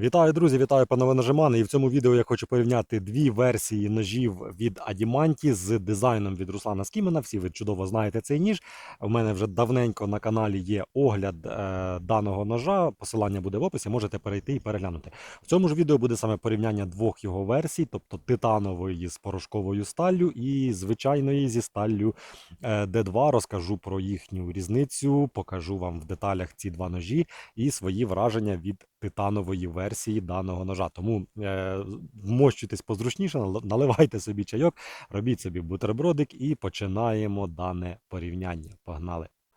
Вітаю, друзі! Вітаю панове ножемани. І в цьому відео я хочу порівняти дві версії ножів від Adimanti з дизайном від Руслана Скімена. Всі ви чудово знаєте цей ніж. У мене вже давненько на каналі є огляд е, даного ножа. Посилання буде в описі, можете перейти і переглянути. В цьому ж відео буде саме порівняння двох його версій, тобто титанової з порошковою сталлю і звичайної зі сталлю е, D2. Розкажу про їхню різницю, покажу вам в деталях ці два ножі і свої враження від титанової версії даного ножа. Тому е, вмощуйтесь позручніше, нал- наливайте собі чайок, робіть собі бутербродик і починаємо дане порівняння. Погнали!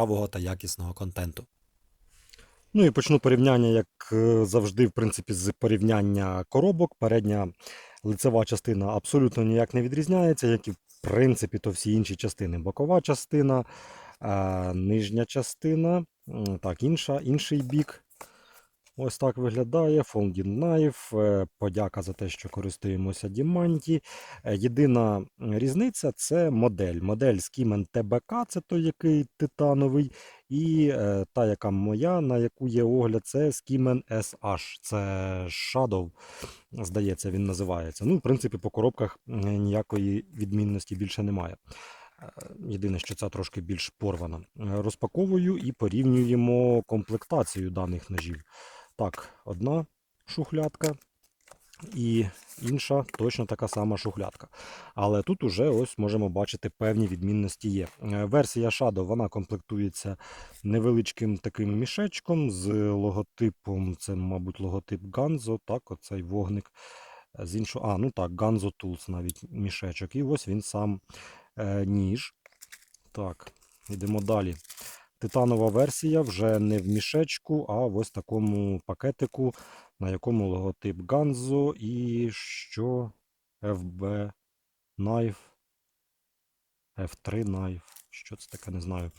цікавого та якісного контенту. Ну і почну порівняння, як е, завжди, в принципі, з порівняння коробок. Передня лицева частина абсолютно ніяк не відрізняється, як і в принципі то всі інші частини. Бокова частина, е, нижня частина, так, інша, інший бік. Ось так виглядає. Folding Knife. е, Подяка за те, що користуємося Діманті. Е, Єдина різниця це модель. Модель Skimen TBK, це той, який титановий, і е, та, яка моя, на яку є огляд, це Skimen SH. Це Shadow, здається, він називається. Ну, в принципі, по коробках ніякої відмінності більше немає. Єдине, що ця трошки більш порвана. Розпаковую і порівнюємо комплектацію даних ножів. Так, одна шухлядка і інша точно така сама шухлядка. Але тут уже ось можемо бачити певні відмінності є. Е, Версія Shadow вона комплектується невеличким таким мішечком з логотипом. Це, мабуть, логотип Ганзо. Так, оцей вогник. Е, З іншого, а, ну так, Ганзо Tools навіть мішечок. І ось він сам е, ніж. Так, йдемо далі. Титанова версія вже не в мішечку, а в ось такому пакетику, на якому логотип Ганзо і що? FB Knife, F3 Knife, що це таке, не знаю.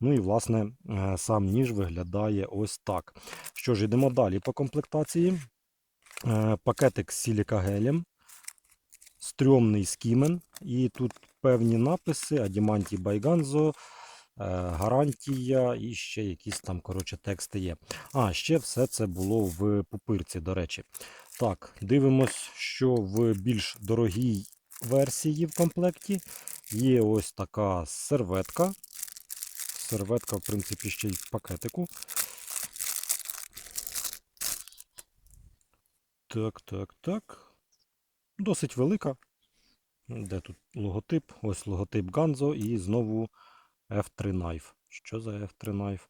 Ну і, власне, е, сам ніж виглядає ось так. Що ж, йдемо далі по комплектації. Е, Пакетик з силікагелем, стрьомний скімен, і тут певні написи: Адіманті Байганзо, гарантія і ще якісь там коротше, тексти є. А, ще все це було в пупирці, до речі. Так, дивимось, що в більш дорогій версії в комплекті є ось така серветка. Серветка, в принципі, ще й в пакетику. Так, так, так. Досить велика. Де тут логотип? Ось логотип Ганзо і знову F3 Knife. Що за F3 Knife?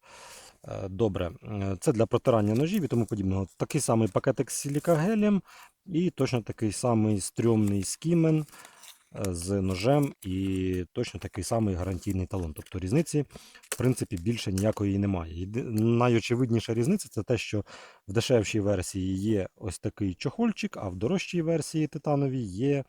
Е, Добре, е, це для протирання ножів і тому подібного. Такий самий пакетик з силікагелем і точно такий самий стрьомний скімен з ножем і точно такий самий гарантійний талон. Тобто різниці, в принципі, більше ніякої немає. Найочевидніша різниця це те, що в дешевшій версії є ось такий чохольчик, а в дорожчій версії титановій є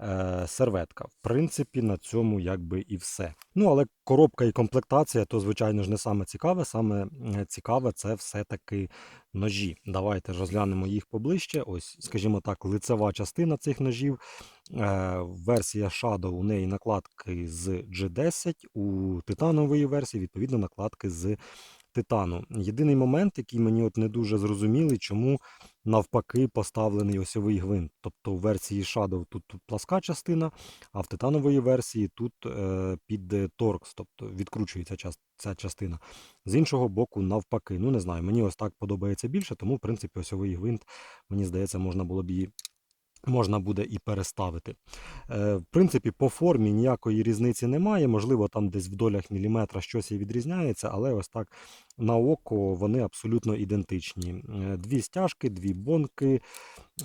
е, серветка. В принципі, на цьому якби і все. Ну, але коробка і комплектація, то, звичайно ж, не саме цікаве. Саме цікаве це все-таки ножі. Давайте розглянемо їх поближче. Ось, скажімо так, лицева частина цих ножів. Е, версія Shadow у неї накладки з G10, у титанової версії, відповідно, накладки з титану. Єдиний момент, який мені от не дуже зрозумілий, чому навпаки поставлений осьовий гвинт. Тобто в версії Shadow тут пласка частина, а в титанової версії тут е, під торкс, тобто відкручується ця частина. З іншого боку, навпаки. Ну не знаю, мені ось так подобається більше, тому в принципі осьовий гвинт, мені здається, можна було б її. Можна буде і переставити. Е, в принципі, по формі ніякої різниці немає. Можливо, там десь в долях міліметра щось і відрізняється, але ось так на око вони абсолютно ідентичні. Е, Дві стяжки, дві бонки,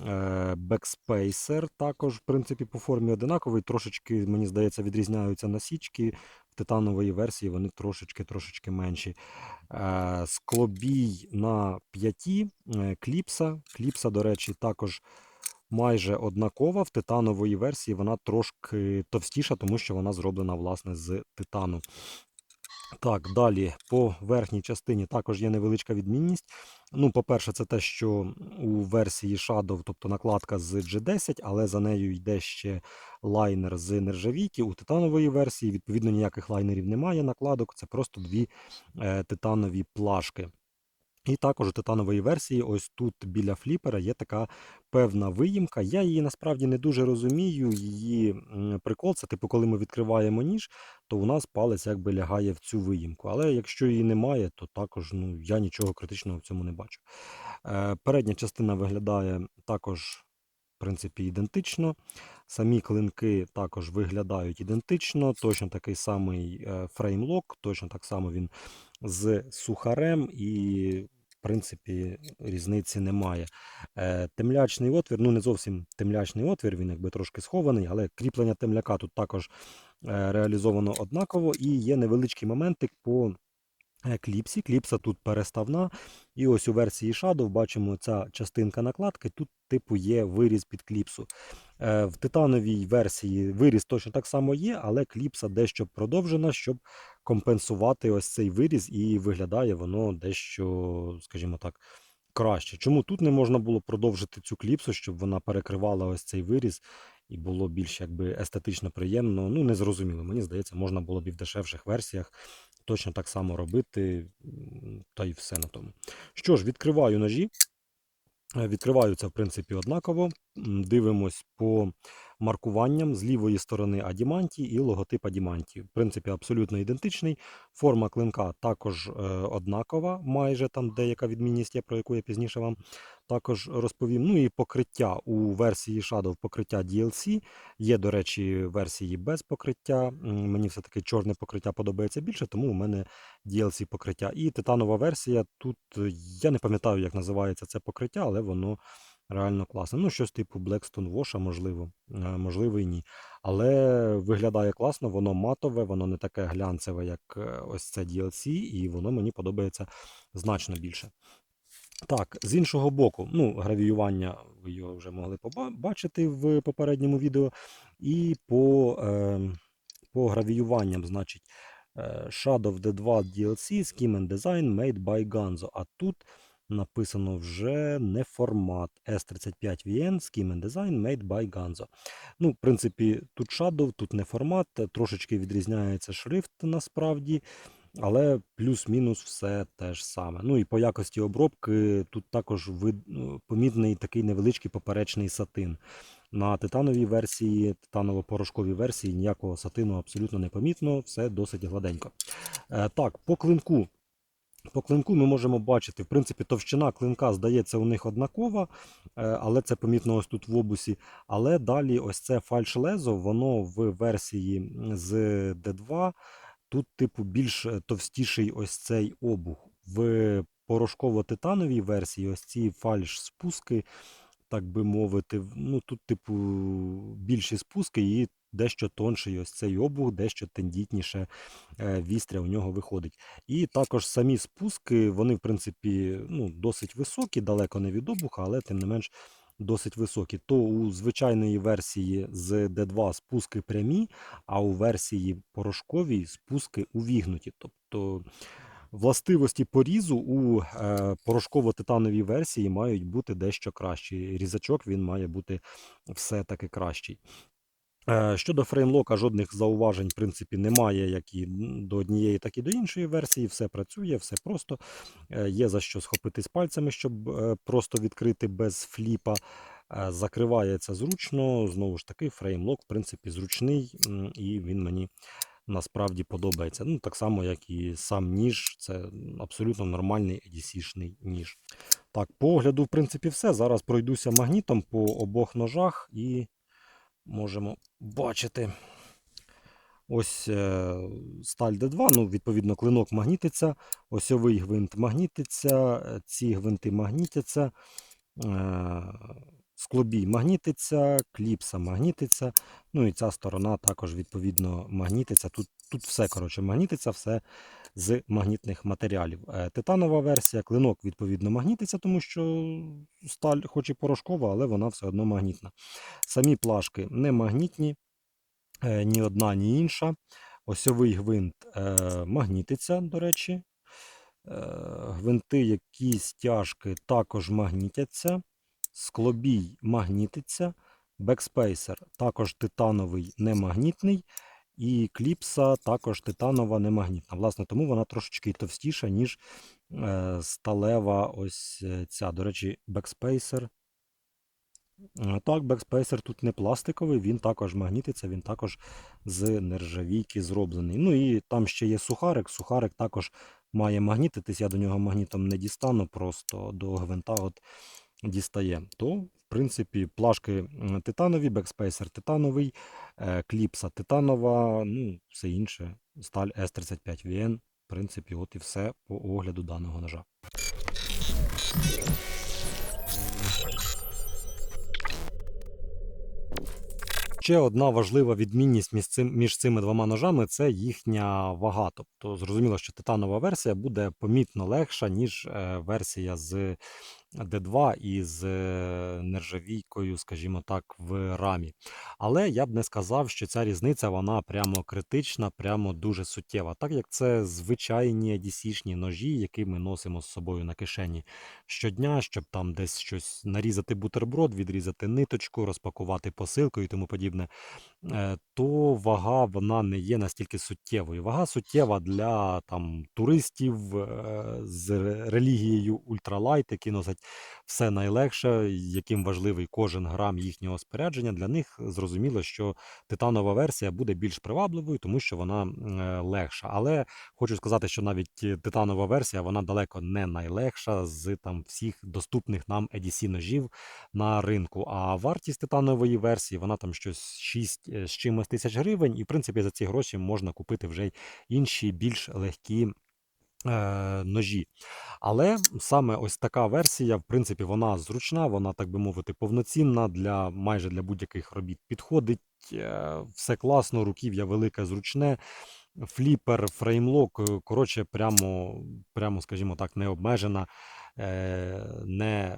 Е, Backspacer також, в принципі, по формі одинаковий. Трошечки, мені здається, відрізняються насічки. В титанової версії вони трошечки-трошечки менші. Склобій на 5 кліпса. Кліпса, до речі, також майже однакова. В титанової версії вона трошки товстіша, тому що вона зроблена власне з титану. Так, далі по верхній частині також є невеличка відмінність. Ну, по-перше, це те, що у версії Shadow, тобто накладка з G10, але за нею йде ще лайнер з нержавійки. У титанової версії, відповідно, ніяких лайнерів немає накладок, це просто дві е, титанові плашки. І також у титанової версії, ось тут біля фліпера є така певна виїмка. Я її насправді не дуже розумію. Її прикол, це типу, коли ми відкриваємо ніж, то у нас палець якби лягає в цю виїмку. Але якщо її немає, то також ну, я нічого критичного в цьому не бачу. Е, передня частина виглядає також, в принципі, ідентично. Самі клинки також виглядають ідентично, точно такий самий е, фреймлок, точно так само він з сухарем і. В принципі, різниці немає. Е, темлячний отвір, ну не зовсім темлячний отвір, він якби трошки схований, але кріплення темляка тут також е, реалізовано однаково. І є невеличкий моментик по кліпсі. Кліпса тут переставна. І ось у версії Shadow бачимо ця частинка накладки. Тут, типу, є виріз під кліпсу. Е, В титановій версії виріз точно так само є, але кліпса дещо продовжена, щоб компенсувати ось цей виріз, і виглядає воно дещо, скажімо так, краще. Чому тут не можна було продовжити цю кліпсу, щоб вона перекривала ось цей виріз і було більш якби естетично приємно? Ну, не зрозуміло. Мені здається, можна було б і в дешевших версіях точно так само робити, та й все на тому. Що ж, відкриваю ножі. Е, Відкриваються, в принципі, однаково. Дивимось по маркуванням з лівої сторони Адіманті і логотип Адіманті. В принципі, абсолютно ідентичний. Форма клинка також е, однакова, майже там деяка відмінність про яку я пізніше вам також розповім. Ну і покриття у версії Shadow покриття DLC. Є, до речі, версії без покриття. Мені все-таки чорне покриття подобається більше, тому у мене DLC покриття. І титанова версія. Тут е, я не пам'ятаю, як називається це покриття, але воно реально класне. Ну, щось типу Blackstone Wash, можливо, можливо і ні. Але виглядає класно, воно матове, воно не таке глянцеве, як е, ось це DLC, і воно мені подобається значно більше. Так, з іншого боку, ну, гравіювання ви його вже могли побачити в попередньому відео. І по, е, по гравіюванням, значить, е, Shadow the 2 DLC Scheme and Design made by Ganzo. А тут написано вже не формат S35VN Scheme and Design made by Ganzo. Ну, в принципі, тут Shadow, тут не формат, трошечки відрізняється шрифт насправді. Але плюс-мінус все те ж саме. Ну і по якості обробки тут також вид, ну, помітний такий невеличкий поперечний сатин. На титановій версії, титаново-порошковій версії ніякого сатину абсолютно не помітно, все досить гладенько. Е, так, по клинку. По клинку ми можемо бачити, в принципі, товщина клинка, здається, у них однакова, е, але це помітно ось тут в обусі. Але далі ось це фальш-лезо, воно в версії з D2 Тут, типу, більш е, товстіший ось цей обух. В порошково-титановій версії ось ці фальш-спуски, так би мовити, ну тут, типу, більші спуски і дещо тонший ось цей обух, дещо тендітніше е, вістря у нього виходить. І також самі спуски, вони, в принципі, ну, досить високі, далеко не від обуха, але тим не менш досить високі. То у звичайної версії з D2 спуски прямі, а у версії порошковій спуски увігнуті. Тобто властивості порізу у е, порошково-титановій версії мають бути дещо кращі. Різачок він має бути все-таки кращий. Е, Щодо фреймлока, жодних зауважень, в принципі, немає, як і до однієї, так і до іншої версії. Все працює, все просто. Е, Є за що схопитись пальцями, щоб просто відкрити без фліпа. Закривається зручно. Знову ж таки, фреймлок, в принципі, зручний, і він мені насправді подобається. Ну, так само, як і сам ніж, це абсолютно нормальний EDC-шний ніж. Так, по огляду, в принципі, все. Зараз пройдуся магнітом по обох ножах і можемо бачити. Ось е, сталь D2, ну, відповідно, клинок магнітиться, осьовий гвинт магнітиться, е, ці гвинти магнітяться. Склобій магнітиться, кліпса магнітиться. Ну і ця сторона також відповідно магнітиться. Тут, тут все коротше, магнітиться, все з магнітних матеріалів. Е, Титанова версія, клинок відповідно магнітиться, тому що сталь, хоч і порошкова, але вона все одно магнітна. Самі плашки не магнітні, е, ні одна, ні інша. Осьовий гвинт е, магнітиться, до речі. Гвинти, які стяжки також магнітяться. Склобій магнітиться. Бекспейсер також титановий немагнітний. І кліпса також титанова немагнітна. Власне, тому вона трошечки товстіша, ніж е, сталева ось е, ця. До речі, бекспейсер. Так, бекспейсер тут не пластиковий, він також магнітиться, він також з нержавійки зроблений. Ну і там ще є сухарик. Сухарик також має магнітитись. Я до нього магнітом не дістану, просто до гвинта от дістає. То, в принципі, плашки титанові, бекспейсер титановий, е, кліпса титанова, ну, все інше. Сталь S35VN. В принципі, от і все по огляду даного ножа. Ще одна важлива відмінність між, цим, між цими двома ножами це їхня вага. Тобто зрозуміло, що титанова версія буде помітно легша, ніж е, версія з D2 і з е, нержавійкою, скажімо так, в рамі. Але я б не сказав, що ця різниця вона прямо критична, прямо дуже суттєва. Так як це звичайні DC-шні ножі, які ми носимо з собою на кишені щодня, щоб там десь щось нарізати бутерброд, відрізати ниточку, розпакувати посилку і тому подібне, то вага вона не є настільки суттєвою. Вага суттєва для там туристів е, з релігією ультралайт, які носять все найлегше, яким важливий кожен грам їхнього спорядження. Для них зрозуміло, що титанова версія буде більш привабливою, тому що вона е, легша. Але хочу сказати, що навіть е, титанова версія вона далеко не найлегша з там всіх доступних нам EDC ножів на ринку. А вартість титанової версії вона там щось 6 з чимось тисяч гривень, і в принципі за ці гроші можна купити вже інші більш легкі. е, Ножі. Але саме ось така версія, в принципі, вона зручна, вона, так би мовити, повноцінна для майже для будь-яких робіт підходить. е, Все класно, руків'я велике, зручне, фліпер, фреймлок, е, коротше, прямо, прямо, скажімо так, не обмежена, не,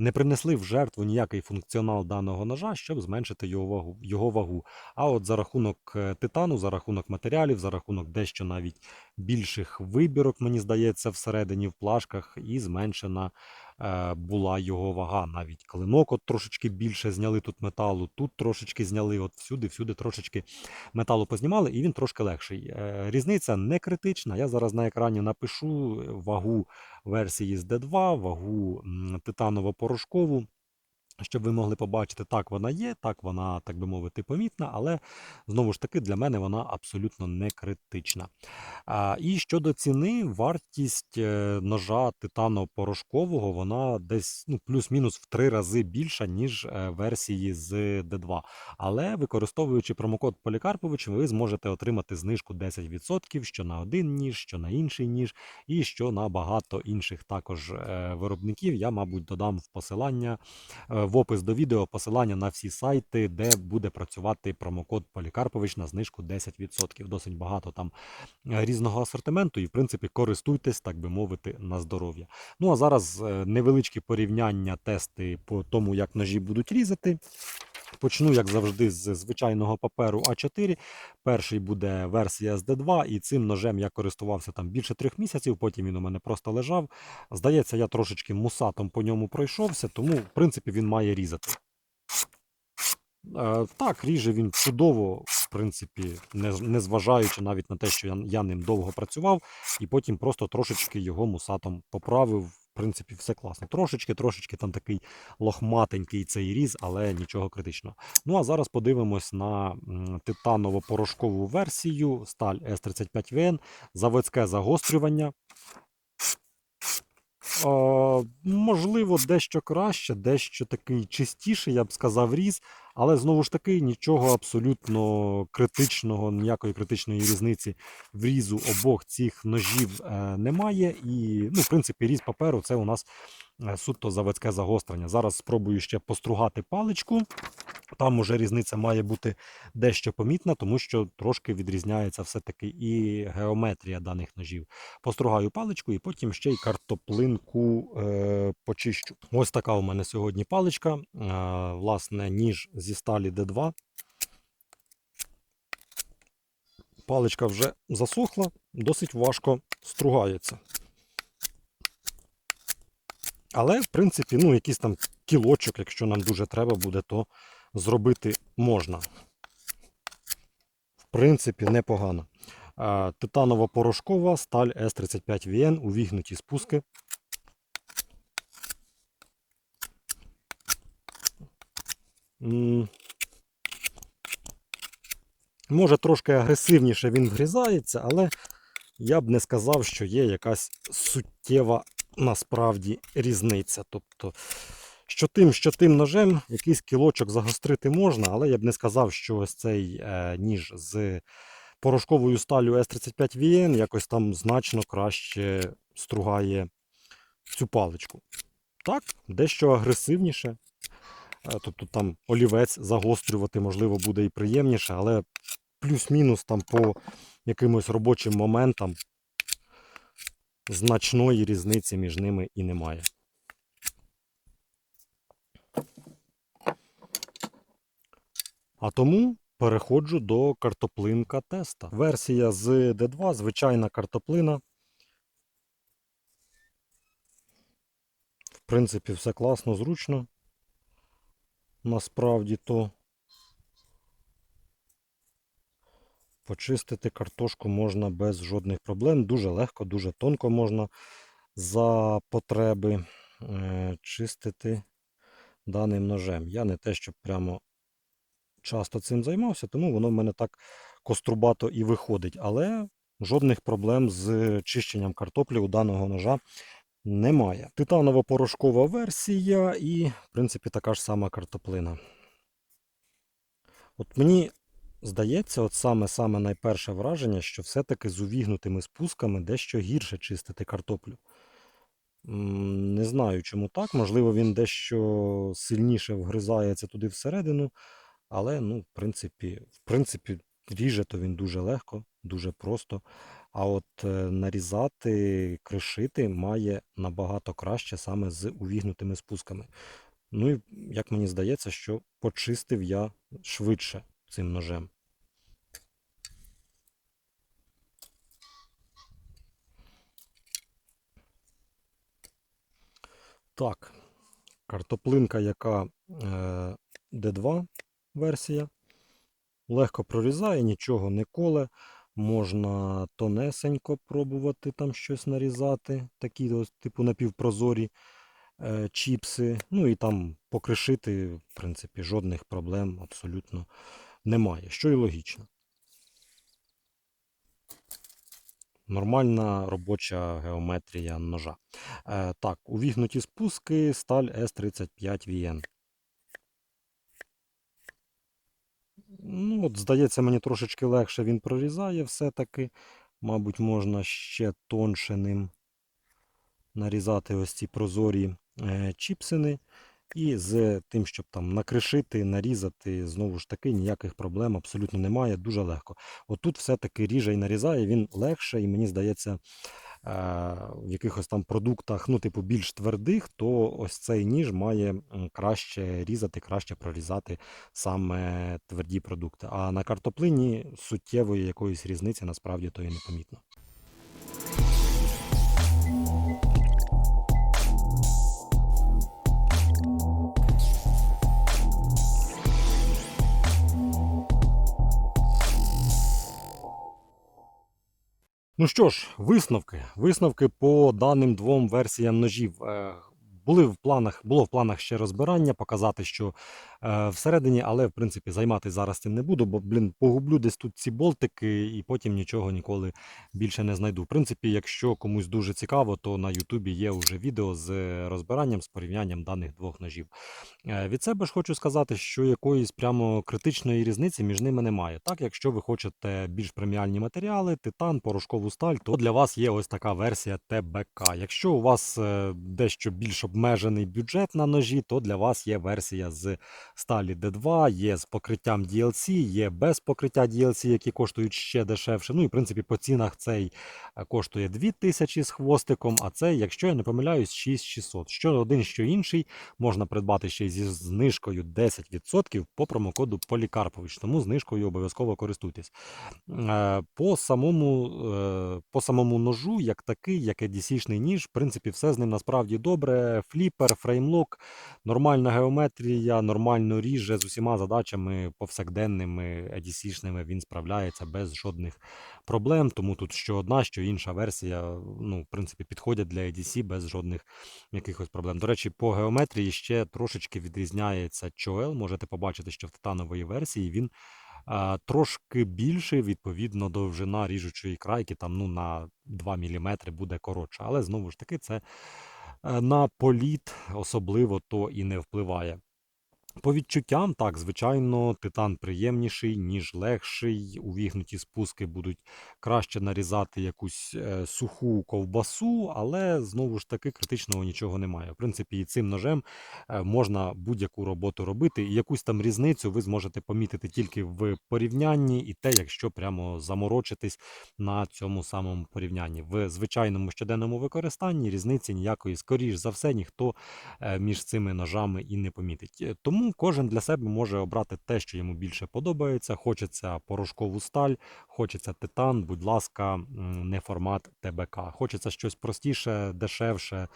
не принесли в жертву ніякий функціонал даного ножа, щоб зменшити його вагу, його вагу. А от за рахунок е, титану, за рахунок матеріалів, за рахунок дещо навіть більших вибірок, мені здається, всередині в плашках, і зменшена була його вага. Навіть клинок от трошечки більше зняли тут металу, тут трошечки зняли, от всюди, всюди трошечки металу познімали, і він трошки легший. Е, різниця не критична. Я зараз на екрані напишу вагу версії з D2, вагу титаново-порошкову. Щоб ви могли побачити, так вона є, так вона, так би мовити, помітна, але знову ж таки для мене вона абсолютно не критична. І щодо ціни, вартість е, ножа титано-порошкового вона десь ну, плюс-мінус в три рази більша, ніж е, версії з D2. Але використовуючи промокод Полікарпович, ви зможете отримати знижку 10% що на один ніж, що на інший ніж, і що на багато інших також е, виробників. Я, мабуть, додам в посилання в опис до відео посилання на всі сайти, де буде працювати промокод Полікарпович на знижку 10%. Досить багато там е, різного асортименту, і в принципі користуйтесь, так би мовити, на здоров'я. Ну а зараз е, невеличкі порівняння, тести по тому, як ножі будуть різати. Почну, як завжди, з звичайного паперу А4. Перший буде версія з D2, і цим ножем я користувався там більше трьох місяців, потім він у мене просто лежав. Здається, я трошечки мусатом по ньому пройшовся, тому, в принципі, він має різати. Е, Так, ріже він чудово, в принципі, не зважаючи навіть на те, що я, я ним довго працював, і потім просто трошечки його мусатом поправив. Принципі, все класно. Трошечки, трошечки там такий лохматенький цей різ, але нічого критичного. Ну а зараз подивимось на титаново-порошкову версію сталь S35VN, заводське загострювання. Можливо, дещо краще, дещо такий чистіший, я б сказав, різ, але знову ж таки нічого абсолютно критичного, ніякої критичної різниці в різу обох цих ножів е, немає. І, ну, в принципі, різ паперу це у нас е, суто заводське загострення. Зараз спробую ще постругати паличку. Там уже різниця має бути дещо помітна, тому що трошки відрізняється все-таки і геометрія даних ножів. Постругаю паличку і потім ще й картоплинку е, почищу. Ось така у мене сьогодні паличка. Е, власне, ніж зі сталі D2. Паличка вже засохла, досить важко стругається. Але, в принципі, ну, якийсь там кілочок, якщо нам дуже треба буде, то зробити можна. В принципі, непогано. Титанова порошкова сталь S35VN, увігнуті спуски. Може, трошки агресивніше він вгрізається, але я б не сказав, що є якась суттєва насправді різниця. Тобто, що тим, що тим ножем, якийсь кілочок загострити можна, але я б не сказав, що ось цей е, ніж з порошковою сталю S35VN якось там значно краще стругає цю паличку. Так, дещо агресивніше. Е, Тобто там олівець загострювати, можливо, буде і приємніше, але плюс-мінус там по якимось робочим моментам значної різниці між ними і немає. А тому переходжу до картоплинка теста. Версія з D2, звичайна картоплина. В принципі, все класно, зручно. Насправді то почистити картошку можна без жодних проблем. Дуже легко, дуже тонко можна за потреби е, чистити даним ножем. Я не те, щоб прямо часто цим займався, тому воно в мене так кострубато і виходить. Але жодних проблем з чищенням картоплі у даного ножа немає. Титаново-порошкова версія і, в принципі, така ж сама картоплина. От мені здається, от саме-саме найперше враження, що все-таки з увігнутими спусками дещо гірше чистити картоплю. Не знаю, чому так. Можливо, він дещо сильніше вгризається туди всередину, але, ну, в принципі, в принципі, ріже то він дуже легко, дуже просто. А от е, нарізати, кришити має набагато краще саме з увігнутими спусками. Ну і як мені здається, що почистив я швидше цим ножем. Так, картоплинка, яка е, D2 версія. Легко прорізає, нічого не коле. Можна тонесенько пробувати там щось нарізати, такі ось, типу напівпрозорі е, чіпси. Ну і там покришити, в принципі, жодних проблем абсолютно немає. Що і логічно. Нормальна робоча геометрія ножа. Е, так, увігнуті спуски, сталь S35VN. Ну, от, здається, мені трошечки легше він прорізає все-таки. Мабуть, можна ще тонше ним нарізати ось ці прозорі е, чіпсини. І з тим, щоб там накришити, нарізати, знову ж таки, ніяких проблем абсолютно немає, дуже легко. Отут все-таки ріже і нарізає, він легше, і мені здається, в якихось там продуктах, ну, типу, більш твердих, то ось цей ніж має краще різати, краще прорізати саме тверді продукти. А на картоплині суттєвої якоїсь різниці насправді то і не помітно. Ну що ж, висновки. Висновки по даним двом версіям ножів. Були в планах, було в планах ще розбирання, показати, що е, всередині, але в принципі займатися зараз цим не буду, бо, блін, погублю десь тут ці болтики і потім нічого ніколи більше не знайду. В принципі, якщо комусь дуже цікаво, то на Ютубі є вже відео з розбиранням, з порівнянням даних двох ножів. Е, Від себе ж хочу сказати, що якоїсь прямо критичної різниці між ними немає. Так, якщо ви хочете більш преміальні матеріали, титан, порошкову сталь, то для вас є ось така версія ТБК. Якщо у вас е, дещо більш обмежена обмежений бюджет на ножі, то для вас є версія з сталі D2, є з покриттям DLC, є без покриття DLC, які коштують ще дешевше. Ну і в принципі по цінах цей е, коштує 2000 з хвостиком, а цей, якщо я не помиляюсь, 6600. Що один, що інший можна придбати ще зі знижкою 10% по промокоду Полікарпович. Тому знижкою обов'язково користуйтесь. Е, По самому, е, по самому ножу, як такий, як EDC-шний ніж, в принципі, все з ним насправді добре. Фліпер, фреймлок, нормальна геометрія, нормально ріже з усіма задачами повсякденними EDC-шними він справляється без жодних проблем. Тому тут що одна, що інша версія, ну, в принципі, підходять для EDC без жодних якихось проблем. До речі, по геометрії ще трошечки відрізняється чоел. Можете побачити, що в титанової версії він трошки більший, відповідно, довжина ріжучої крайки там ну, на 2 мм буде коротша. Але знову ж таки, це на політ особливо то і не впливає. По відчуттям, так, звичайно, титан приємніший, ніж легший. Увігнуті спуски будуть краще нарізати якусь е, суху ковбасу, але знову ж таки критичного нічого немає. В принципі, і цим ножем е, можна будь-яку роботу робити, і якусь там різницю ви зможете помітити тільки в порівнянні, і те, якщо прямо заморочитись на цьому самому порівнянні. В звичайному щоденному використанні різниці ніякої, скоріш за все, ніхто е, між цими ножами і не помітить. Е, Кожен для себе може обрати те, що йому більше подобається. Хочеться порошкову сталь, хочеться титан, будь ласка, не формат ТБК. Хочеться щось простіше, дешевше.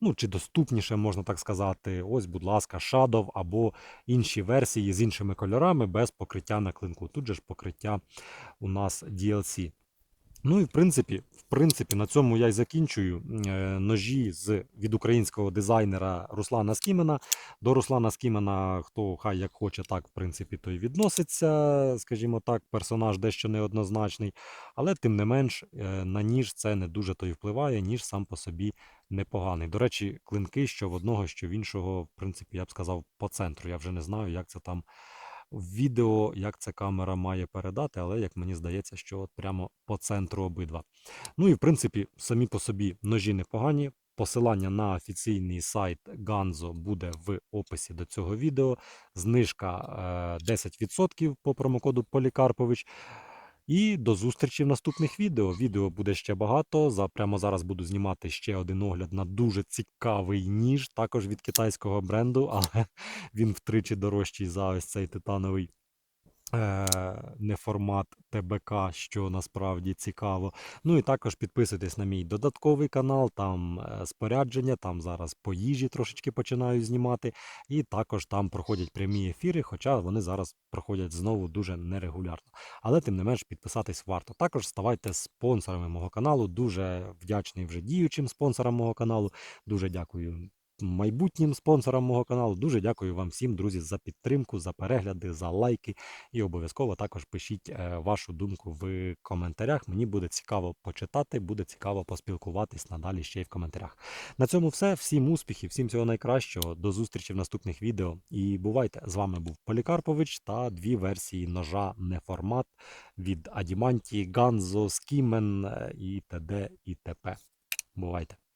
Ну, чи доступніше, можна так сказати. Ось, будь ласка, Shadow або інші версії з іншими кольорами без покриття на клинку. Тут же ж покриття у нас DLC. Ну і в принципі, в принципі, на цьому я й закінчую. Е, Ножі з від українського дизайнера Руслана Скімена. До Руслана Скімена, хто хай як хоче, так в принципі, то й відноситься, скажімо так, персонаж дещо неоднозначний. Але тим не менш, е, на ніж це не дуже то й впливає, ніж сам по собі непоганий. До речі, клинки що в одного, що в іншого, в принципі, я б сказав, по центру. Я вже не знаю, як це там в відео, як ця камера має передати, але як мені здається, що от прямо по центру обидва. Ну і в принципі, самі по собі ножі непогані. Посилання на офіційний сайт Ganzo буде в описі до цього відео. Знижка е, 10% по промокоду Полікарпович. І до зустрічі в наступних відео. Відео буде ще багато. За прямо зараз буду знімати ще один огляд на дуже цікавий ніж, також від китайського бренду, але він втричі дорожчий за ось цей титановий. Е, не формат ТБК, що насправді цікаво. Ну і також підписуйтесь на мій додатковий канал, там е, спорядження, там зараз по їжі трошечки починаю знімати. І також там проходять прямі ефіри, хоча вони зараз проходять знову дуже нерегулярно. Але тим не менш підписатись варто. Також ставайте спонсорами мого каналу. Дуже вдячний вже діючим спонсорам мого каналу. Дуже дякую майбутнім спонсорам мого каналу. Дуже дякую вам всім, друзі, за підтримку, за перегляди, за лайки. І обов'язково також пишіть е, вашу думку в коментарях. Мені буде цікаво почитати, буде цікаво поспілкуватись надалі ще й в коментарях. На цьому все. Всім успіхів, всім всього найкращого. До зустрічі в наступних відео. І бувайте! З вами був Полікарпович та дві версії ножа неформат від Адіманті, Ганзо, Скімен і т.д. і т.п. Бувайте!